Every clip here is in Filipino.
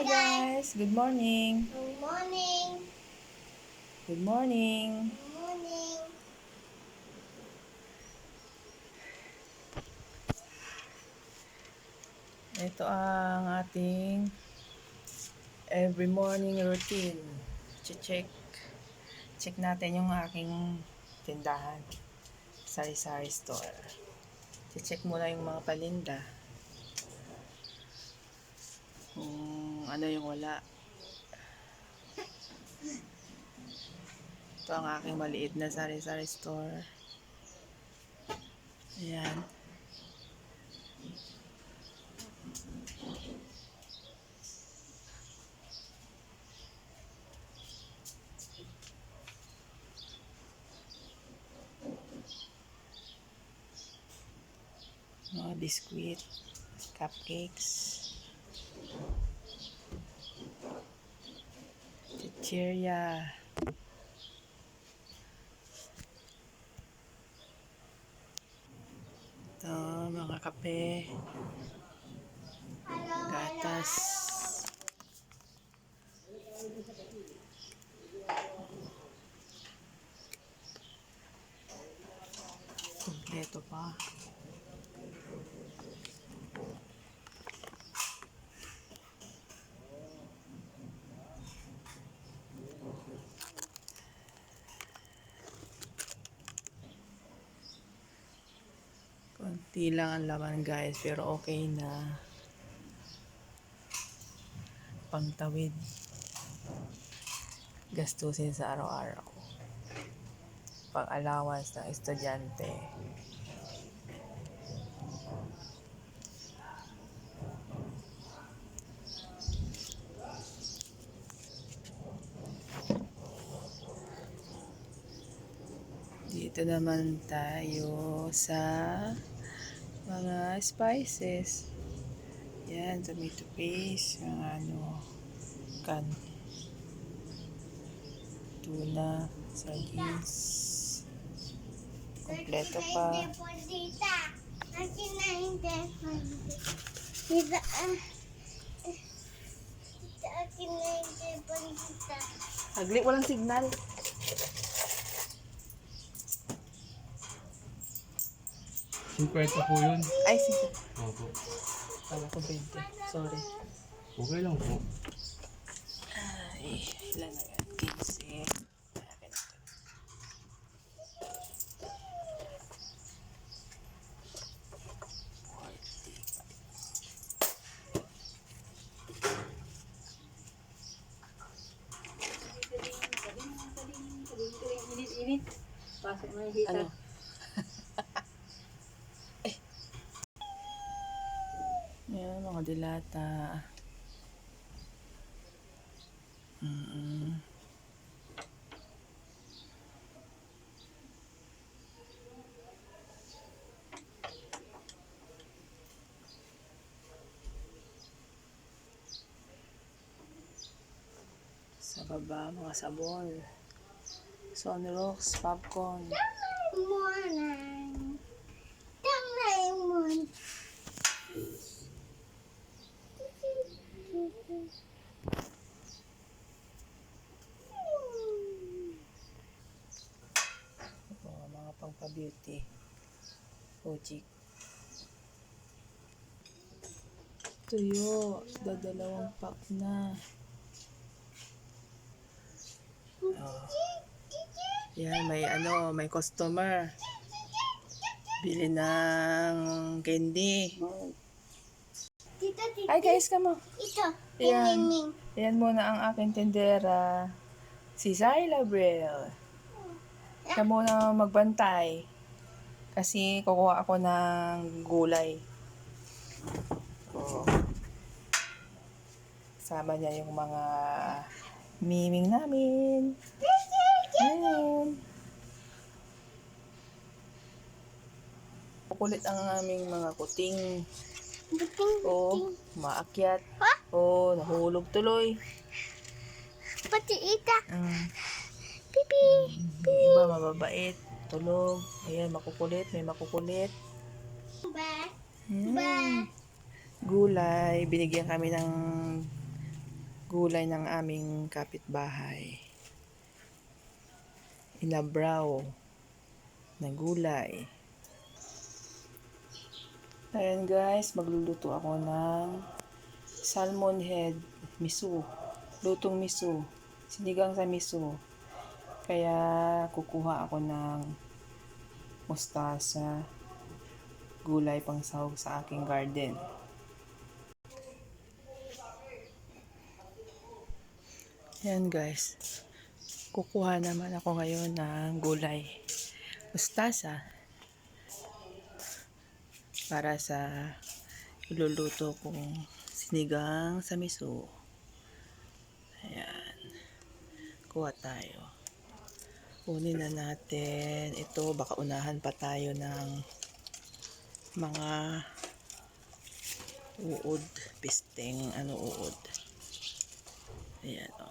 Hi guys, good morning. Good morning. Good morning. Good morning. Ito ang ating every morning routine. Check check natin yung aking tindahan. Sari-sari store. Check muna yung mga paninda. Kung ano yung wala. Ito ang aking maliit na sari-sari store. Ayan. mga biskuit, cupcakes, chichirya, ito, mga kape, gatas, kompleto pa. Konti lang ang laman guys, pero okay na. Pangtawid. Gastusin sa araw-araw. Pang allowance ng estudyante. Dito naman tayo sa mga spices. Yan, tomato paste, mga ano, kan, tuna, sardines, kompleto pa. Dita. Akin na hindi 50 po yun. Ay, sige. Opo. Kala ko 20. Sorry. Okay lang po. Ay, ilan na yan? 15. Pasok mo yung heater. Ano? Dilata. Mm-mm. Sa baba, mga sabon. Sunrocks, popcorn. Morning. Doraemon. Mga, pangpa-beauty. Ojik. Tuyo. Dadalawang pack na. Oh. Yan, may ano, may customer. Bili ng candy. Tita, tita. Hi guys, kamo. Ito. Ayan. Ning, Ayan muna ang aking tendera. Si Zyla Brill. Siya muna magbantay. Kasi kukuha ako ng gulay. Oh. Kasama niya yung mga miming namin. Ayun. Kukulit ang aming mga kuting. Oh, maakyat. Oh, nahulog tuloy. pati ita. Mm. Pipi. Yung iba mababait, tulog. Ayan, makukulit, may makukulit. Ba? Mm. Gulay, binigyan kami ng gulay ng aming kapitbahay. Inabraw na gulay. Ayan guys, magluluto ako ng salmon head miso. Lutong miso. Sinigang sa miso. Kaya kukuha ako ng mustasa, gulay pang sahog sa aking garden. Yan guys. Kukuha naman ako ngayon ng gulay. Mustasa. Para sa iluluto kong sinigang sa miso. Ayan. Kuha tayo. Kunin na natin ito. Baka unahan pa tayo ng mga uod. Pisting ano uod. Ayan o.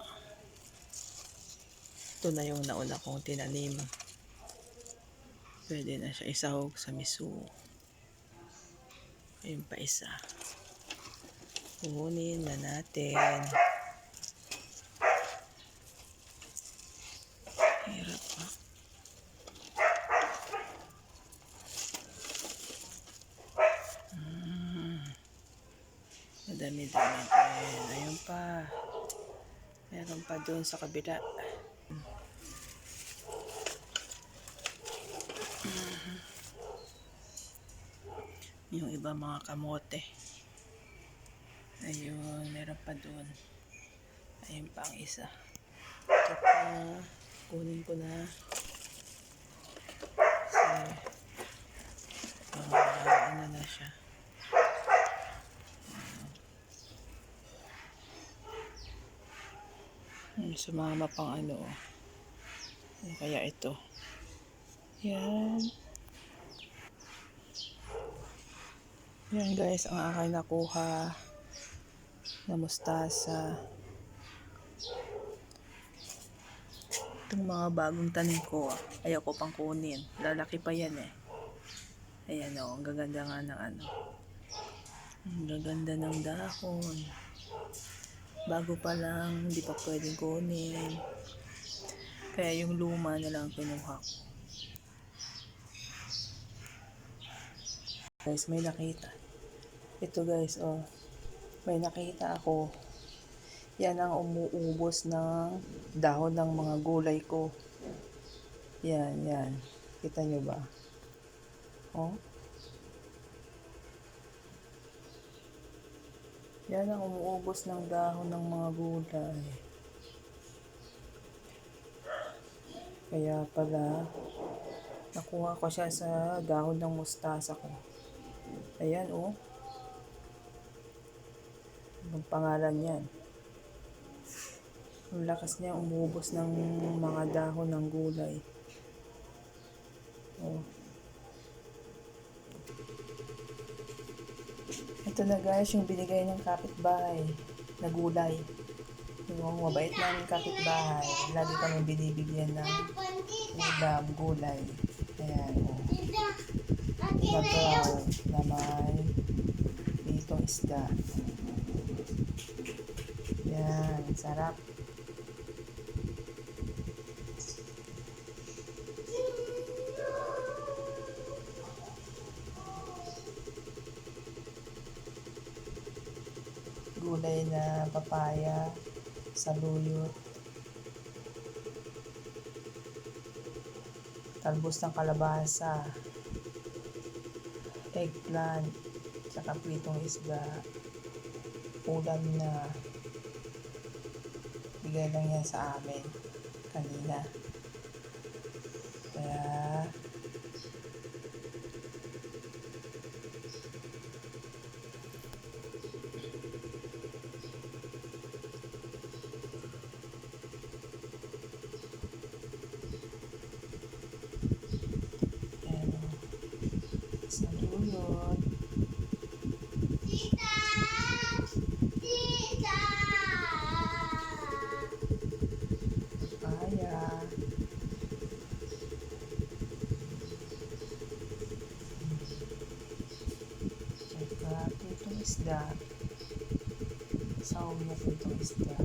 Ito na yung nauna kong tinanim. Pwede na siya isahog sa miso. Ayun pa isa. Kunin na natin. Hirap pa. Mm. Madami-dami din. Ayun pa. Meron pa doon sa kabila. Yung iba mga kamote. Ayun, meron pa doon. Ayun pa ang isa. Ito pa, kunin ko na. Kasi, ah, ano na siya. Sumama pang ano. oh. Ano kaya ito? Yan. Yan guys, ang aking nakuha na mustasa. Itong mga bagong tanim ko, ayaw ko pang kunin. Lalaki pa yan eh. Ayan o, ang gaganda nga ng ano. Ang gaganda ng dahon. Bago pa lang, hindi pa pwedeng kunin. Kaya yung luma na lang kinuha ko. Guys, may nakita. Ito guys, oh. May nakita ako. Yan ang umuubos ng dahon ng mga gulay ko. Yan, yan. Kita nyo ba? Oh. Yan ang umuubos ng dahon ng mga gulay. Kaya pala, nakuha ko siya sa dahon ng mustasa ko. Ayan, oh. Ang pangalan yan. Ang lakas niya umubos ng mga dahon ng gulay. Oh. Ito na guys, yung binigay ng kapitbahay na gulay. Yung mabait namin kapitbahay. Lagi kami binibigyan ng ulam, gulay. Ayan, oh. Nabraw na may ditong isda. Yan, sarap. Gulay na papaya, saluyot, talbos ng kalabasa, eggplant, saka pritong isda, ulam na bigay lang yan sa amin kanina. isda. Sawm natin itong isda.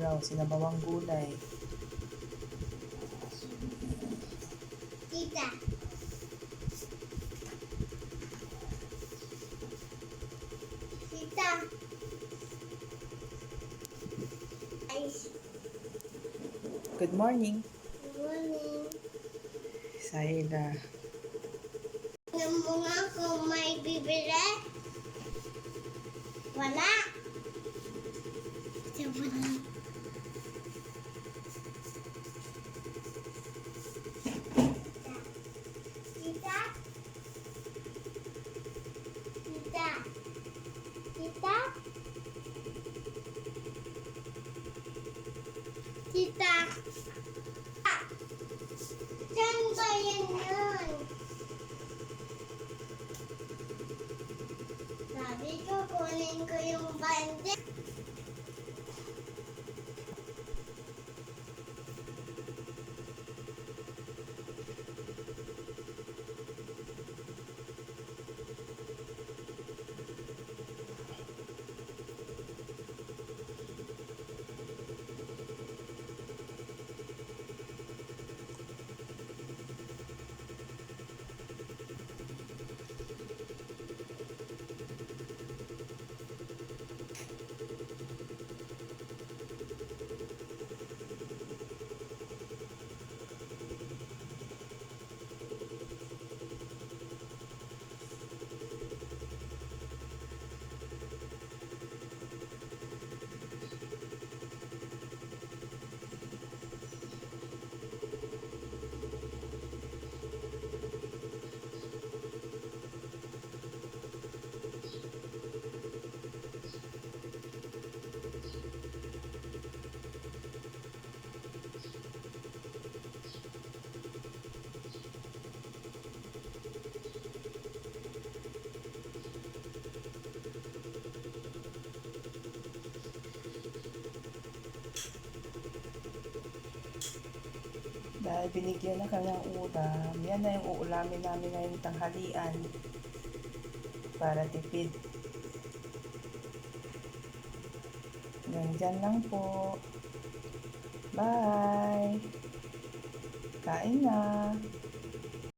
Sinabraw, sinabawang gulay. Tita. Tita. Ay, Good morning. good morning. Saila. Alam mo nga kung may bibili? Wala. Dahil binigyan ng ulam, yan na yung uulamin namin ngayong tanghalian para tipid. Hanggang dyan lang po. Bye! Kain na!